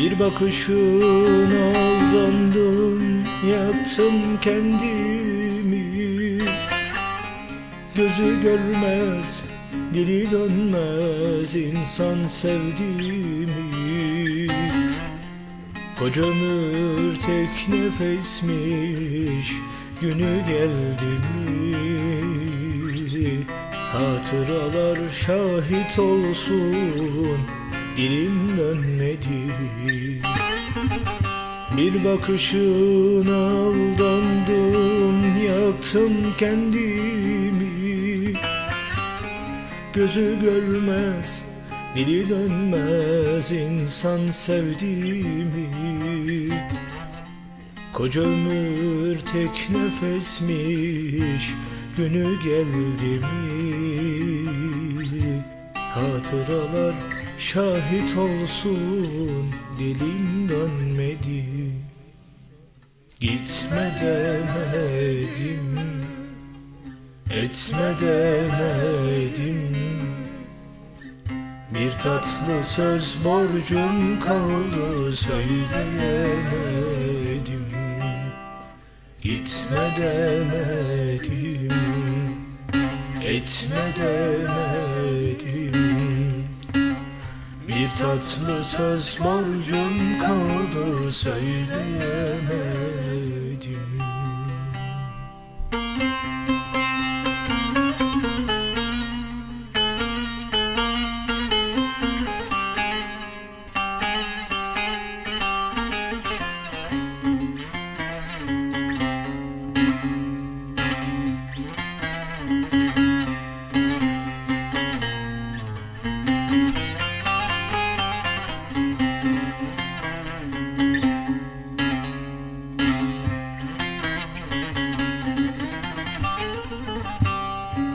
Bir bakışın aldandım Yaktım kendimi. Gözü görmez Dili dönmez insan sevdiğimi. Koca ömür tek nefesmiş Günü geldi mi? Hatıralar şahit olsun Dilim dönmedi. Bir bakışın aldandım Yaktım kendimi. Gözü görmez Dili dönmez insan sevdiğimi. Koca ömür tek nefesmiş Günü geldi mi? Hatıralar şahit olsun Dilim dönmedi. Gitme demedim Etme demedim. Bir tatlı söz borcum kaldı Söyleyemedim. Gitme demedim Etme demedim Bir tatlı söz borcum kaldı Söyleyemedim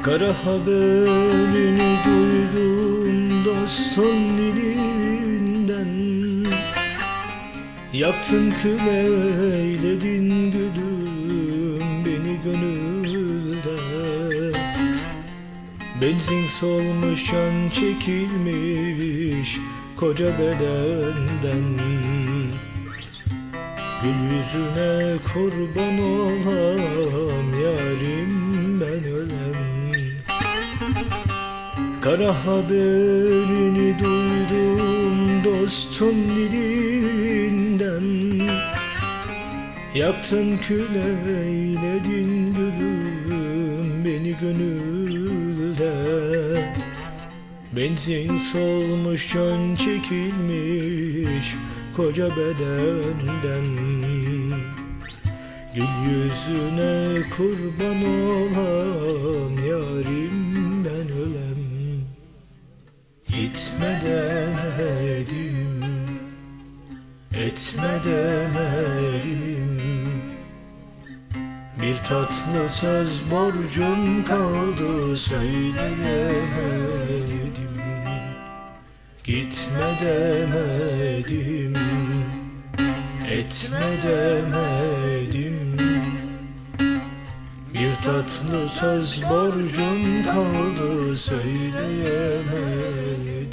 Kara haberini duydum dostun dilinden. Yaktın kül eyledin gülüm beni gönülde Benzin solmuş yan çekilmiş koca bedenden. Gül yüzüne kurban olam yarim ben ölem Kara haberini duydum dostum dilinden. Yaktın kül gülüm beni gönülde. Benzin solmuş can çekilmiş koca bedenden. Gül yüzüne kurban olam Bir tatlı söz borcum kaldı söyleyemedim. Gitme demedim Etme demedim. Bir tatlı söz borcum kaldı söyleyemedim